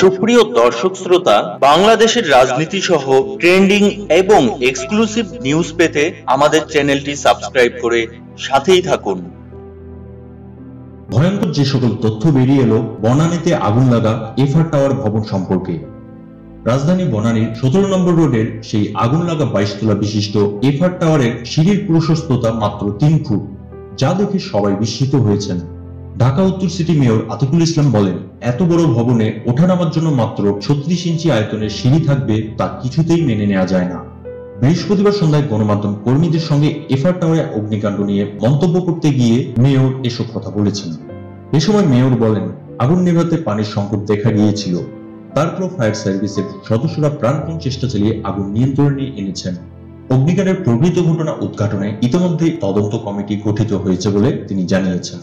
সুপ্রিয় দর্শক শ্রোতা, বাংলাদেশের রাজনীতি সহ ট্রেন্ডিং এবং এক্সক্লুসিভ নিউজ পেতে আমাদের চ্যানেলটি সাবস্ক্রাইব করে সাথেই থাকুন। ভয়ঙ্কর যে সকল তথ্য বেরিয়ে এলো, বনানীতে আগুন লাগা এফআর টাওয়ার ভবন সম্পর্কে। রাজধানী বনানীর সতেরো নম্বর রোডের সেই আগুন লাগা বাইশ তলা বিশিষ্ট এফআর টাওয়ারের সিঁড়ির প্রশস্ততা মাত্র তিন ফুট, যা দেখে সবাই বিস্মিত হয়েছেন। ঢাকা উত্তর সিটি মেয়র আতিকুল ইসলাম বলেন, এত বড় ভবনে ওঠানামার জন্য মাত্র ছত্রিশ ইঞ্চি আয়তনের সিঁড়ি থাকবে তা কিছুতেই মেনে নেওয়া যায় না। বৃহস্পতিবার সন্ধ্যায় গণমাধ্যম কর্মীদের সঙ্গে এফআর টাওয়ারে অগ্নিকাণ্ড নিয়ে মন্তব্য করতে গিয়ে মেয়র এসব কথা বলেছেন। এ সময় মেয়র বলেন, আগুন নেভাতে পানির সংকট দেখা গিয়েছিল। তারপর ফায়ার সার্ভিসের সদস্যরা প্রাণপণ চেষ্টা চালিয়ে আগুন নিয়ন্ত্রণে এনেছেন। অগ্নিকাণ্ডের প্রকৃত ঘটনা উদ্ঘাটনে ইতিমধ্যে তদন্ত কমিটি গঠিত হয়েছে বলে তিনি জানিয়েছেন।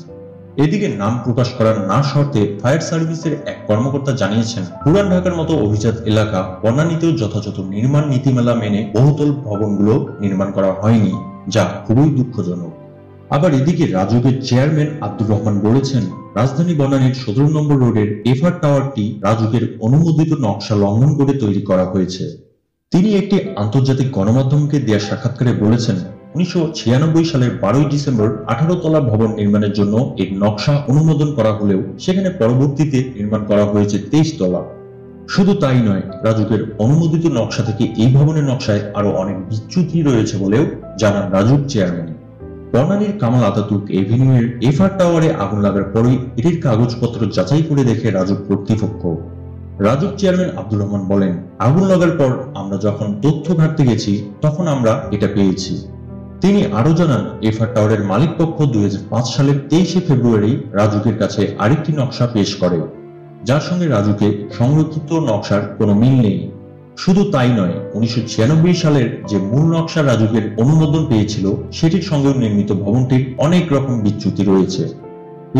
এদিকে নাম প্রকাশ করার না শর্তে ফায়ার সার্ভিসের এক কর্মকর্তা জানিয়েছেন, পুরান ঢাকার মতো অভিজাত এলাকা বনানীতেও যথাযথ নির্মাণ নীতিমালা মেনে বহুতল ভবনগুলো নির্মাণ করা হয়নি, যা খুবই দুঃখজনক। আবার এদিকে রাজুকের চেয়ারম্যান আব্দুর রহমান বলেছেন, রাজধানী বনানীর সতেরো নম্বর রোডের এফআর টাওয়ারটি রাজুকের অনুমোদিত নকশা লঙ্ঘন করে তৈরি করা হয়েছে। তিনি একটি আন্তর্জাতিক গণমাধ্যমকে দেওয়া সাক্ষাৎকারে বলেছেন উনিশশো সালের বারোই ডিসেম্বর ভবন নির্মাণের জন্য এর নকশা অনুমোদন করা হলেও সেখানে পরবর্তীতে নির্মাণ করা হয়েছে তেইশ তলা। শুধু তাই নয়, রাজুকের অনুমোদিত নকশা থেকে এই ভবনের নকশায় আরও অনেক বিচ্যুতি রয়েছে বলেও জানান চেয়ারম্যান। কামাল এভিনিউয়ের টাওয়ারে আগুন লাগার পরই এটির কাগজপত্র যাচাই করে দেখে রাজুক কর্তৃপক্ষ। রাজুক চেয়ারম্যান আব্দুর রহমান বলেন, আগুন লাগার পর আমরা যখন তথ্য ঘাটতে গেছি, তখন আমরা এটা পেয়েছি। তিনি আরও জানান, এফআর টাওয়ারের মালিক পক্ষ দুই সালের তেইশে ফেব্রুয়ারি রাজুকের কাছে আরেকটি নকশা পেশ করে, যার সঙ্গে রাজুকে সংরক্ষিত নকশার কোনো মিল নেই। শুধু তাই নয়, উনিশশো সালের যে মূল নকশা রাজুকের অনুমোদন পেয়েছিল, সেটির সঙ্গে নির্মিত ভবনটির অনেক রকম বিচ্যুতি রয়েছে।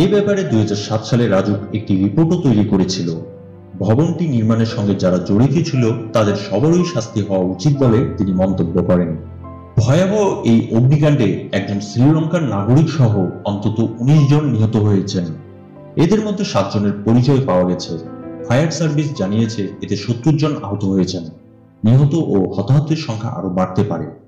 এ ব্যাপারে দুই হাজার সাত সালে রাজুক একটি রিপোর্টও তৈরি করেছিল। ভবনটি নির্মাণের সঙ্গে যারা জড়িত ছিল, তাদের সবারই শাস্তি হওয়া উচিত বলে তিনি মন্তব্য করেন। ভয়াবহ এই অগ্নিকাণ্ডে একজন শ্রীলঙ্কার নাগরিক সহ অন্তত উনিশ জন নিহত হয়েছেন। এদের মধ্যে সাতজনের পরিচয় পাওয়া গেছে। ফায়ার সার্ভিস জানিয়েছে এতে সত্তর জন আহত হয়েছেন। নিহত ও হতাহতের সংখ্যা আরও বাড়তে পারে।